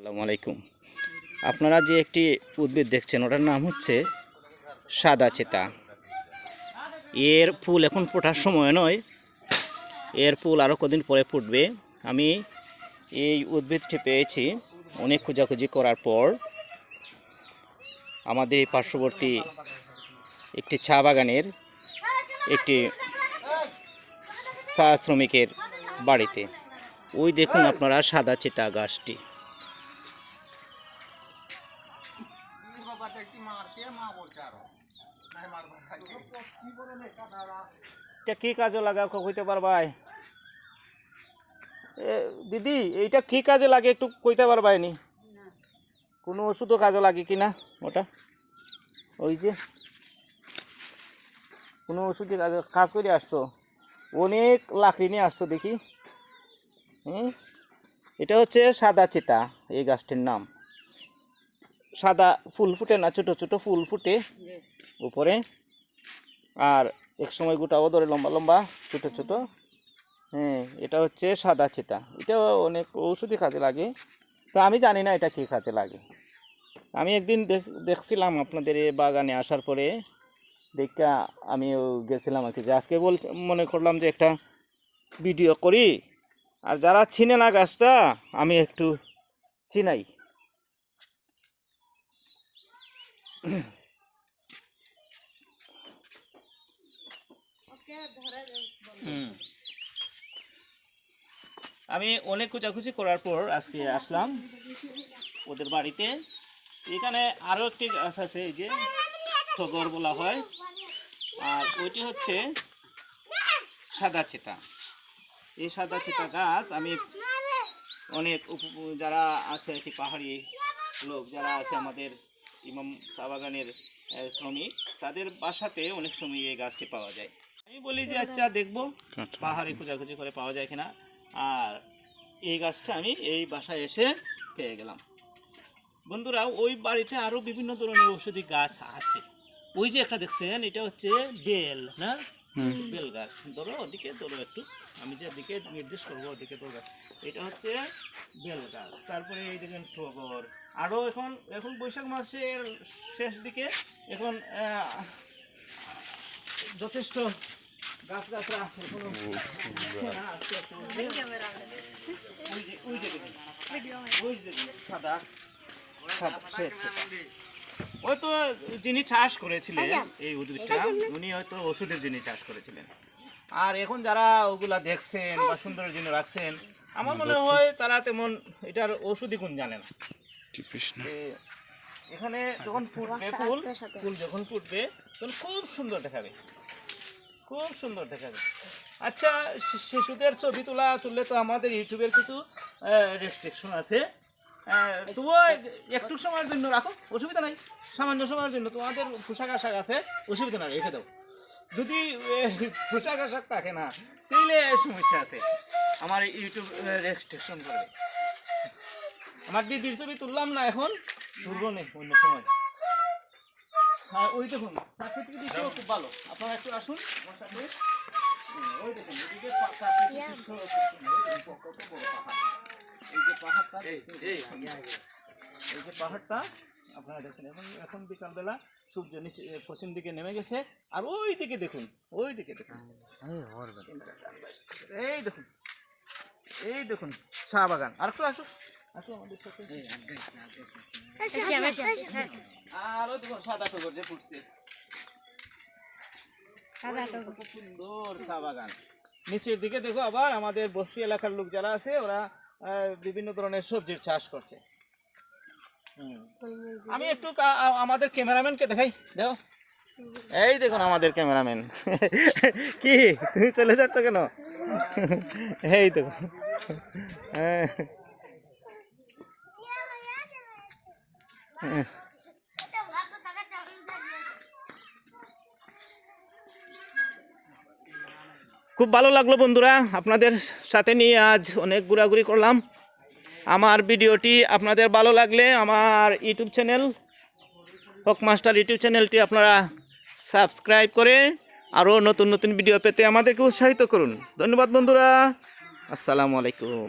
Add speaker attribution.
Speaker 1: আসসালামু আলাইকুম। আপনারা যে একটি উদ্ভিদ দেখছেন, ওটার নাম হচ্ছে সাদা চেতা। এর ফুল এখন ফোটার সময় নয়, এর ফুল আরও কদিন পরে ফুটবে। আমি এই উদ্ভিদটি পেয়েছি অনেক খোঁজাখুঁজি করার পর। আমাদের এই পার্শ্ববর্তী একটি চা বাগানের একটি চা শ্রমিকের বাড়িতে। ওই দেখুন আপনারা সাদা চেতা গাছটি। এটা কি কাজে লাগা কইতে পারবাই দিদি, এইটা কি কাজে লাগে একটু কইতে পারবাই নি? কোনো ওষুধও কাজে লাগে কি না ওটা? ওই যে, কোনো ওষুধে কাজ কাজ করে আসছো? অনেক লাকড়ি নিয়ে আসছো দেখি। হুম? এটা হচ্ছে সাদা চিতা, এই গাছটির নাম। সাদা ফুল ফুটে না ছোটো ছোটো ফুল ফুটে উপরে। আর এক সময় গোটাও ধরে লম্বা লম্বা ছোটো ছোটো। হ্যাঁ এটা হচ্ছে সাদা চিতা। এটা অনেক ঔষধি কাজে লাগে। তো আমি জানি না এটা কী কাজে লাগে। আমি একদিন দেখ- দেখছিলাম আপনাদের বাগানে আসার পরে। দেখা আমি গেছিলাম আর কি। যে আজকে বল মনে করলাম যে একটা ভিডিও করি। আর যারা চিনে না গাছটা আমি একটু চিনাই হুম। আমি অনেক খোঁজাখুঁজি করার পর আজকে আসলাম ওদের বাড়িতে। এখানে আরও একটি গাছ আছে, এই যে টগর বলা হয়। আর ওইটি হচ্ছে সাদা চিতা এই সাদা চিতা গাছ আমি অনেক যারা আছে কি পাহাড়ি লোক, যারা আছে আমাদের ইমাম চা বাগানের শ্রমিক তাদের বাসাতে অনেক সময় এই গাছটি পাওয়া যায়। আমি বলি যে আচ্ছা দেখব পাহাড়ে খোঁজাখুঁজি করে পাওয়া যায় কিনা। আর এই গাছটা আমি এই বাসায় এসে পেয়ে গেলাম। বন্ধুরা ওই বাড়িতে আরও বিভিন্ন ধরনের ঔষধি গাছ আছে। ওই যে একটা দেখছেন এটা হচ্ছে বেল না? বেল গাছ ধরো ওদিকে ধরো একটু। আমি যে দিকে নির্দেশ করব ওদিকে ধরো। গাছ এটা হচ্ছে বেল গাছ। তারপরে এই দেখেন টগর আরও এখন এখন বৈশাখ মাসের শেষ দিকে এখন আহ, যথেষ্ট গাছ গাছরা এখনও আছে না, আস্তে আস্তে উঠছে। ওই যে ওই যে দেখুন। ওই যে দেখুন সাদা। সাদা শ্বেত সেটা। ওই তো যিনি চাষ করেছিলেন এই উদ্ভিদটা উনি হয়তো ওষুধের জন্য চাষ করেছিলেন। আর এখন যারা ওগুলা দেখছেন বা সুন্দরের জন্য রাখছেন আমার মনে হয় তারা তেমন এটার ওষুধি গুণ জানে না। এখানে যখন ফুটবে ফুল ফুল যখন ফুটবে তখন খুব সুন্দর দেখাবে। খুব সুন্দর দেখাবে। আচ্ছা শিশুদের ছবি তোলা তুললে তো আমাদের ইউটিউবের কিছু রেস্ট্রিকশন আছে। তবুও একটু সময়ের জন্য রাখো অসুবিধা নাই। সামান্য সময়ের জন্য তোমাদের পোশাক আশাক আছে অসুবিধা নাই রেখে দাও। যদি পোশাক আশাক থাকে না তাইলে সমস্যা আছে। আমার ইউটিউব রেস্ট্রিকশন করবে। আমার দিদির ছবি তুললাম না এখন তুলবো নেই অন্য সময়। আর ওই দেখুন প্রাকৃতিক দৃশ্য খুব ভালো। আপনারা একটু আসুন আমার সাথে। ওই দেখুন এই যে পাহাড়টা দেখুন, এই যে পাহাড়টা আপনারা দেখুন এখন এখন বিকালবেলা সূর্য নিচে পশ্চিম দিকে নেমে গেছে আর ওই দিকে দেখুন। ওই দিকে দেখুন এই দেখুন এই দেখুন চা বাগান। আর একটু আসো আসো আমাদের সাথে। আর ওই দেখুন সাদা টগর যে ফুটছে। সুন্দর চা বাগান। নিচের দিকে দেখো আবার আমাদের বস্তি এলাকার লোক যারা আছে ওরা বিভিন্ন ধরনের সবজির চাষ করছে। আমি একটু আমাদের ক্যামেরাম্যানকে দেখাই। দেখো। এই দেখুন আমাদের ক্যামেরাম্যান। কি? তুমি চলে যাচ্ছ কেন? এই দেখুন। হ্যাঁ। খুব ভালো লাগল বন্ধুরা আপনাদের সাথে নিয়ে আজ অনেক ঘোরাঘুরি করলাম। আমার ভিডিওটি আপনাদের ভালো লাগলে আমার YouTube channel Haque master YouTube চ্যানেলটি আপনারা সাবস্ক্রাইব করে আরও নতুন নতুন ভিডিও পেতে আমাদেরকে উৎসাহিত করুন। ধন্যবাদ বন্ধুরা। আসসালামু আলাইকুম।